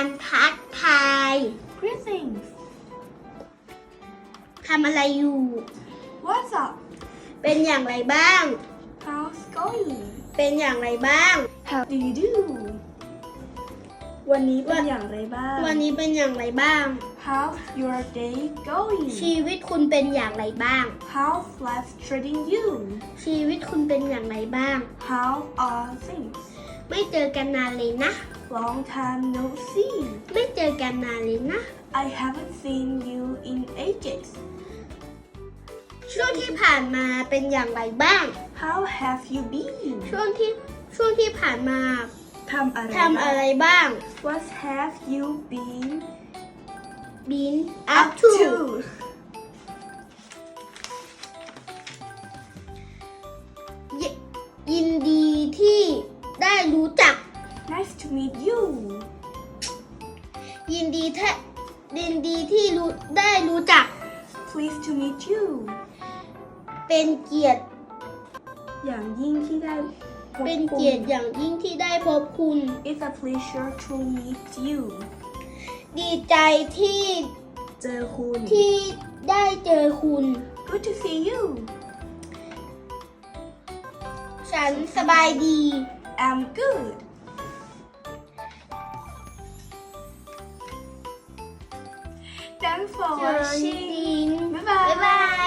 การทักทาย Greetings. ทำอะไรอยู่ What's up? เป็นอย่างไรบ้าง How's going? เป็นอย่างไรบ้าง How do you do? วันนี้เป็นอย่างไรบ้าง วันนี้เป็นอย่างไรบ้าง How's your day going? ชีวิตคุณเป็นอย่างไรบ้าง How's life treating you? ชีวิตคุณเป็นอย่างไรบ้าง How are things? ไม่เจอกันนานเลยนะ Long time no see. ไม่เจอกันนานเลยนะ I haven't seen you in ages. ช่วงที่ผ่านมาเป็นอย่างไรบ้าง How have you been? ช่วงที่ช่วงที่ผ่านมาทำอะไรทำอะไรบ้าง What have you been been up to ยยินดีที่ได้รู้จัก Nice to meet you. ยินดีแท้ยินดีที่รู้ได้รู้จัก Pleased to meet you. เป็นเกียรติอย่างยิ่งที่ได้พบเป็นคุณเกียรติอย่างยิ่งที่ได้พบคุณ It's a pleasure to meet you. ดีใจที่เจอคุณ ที่ได้เจอคุณ Good to see you. ฉันสบายดี I'm good. Thanks for เจอ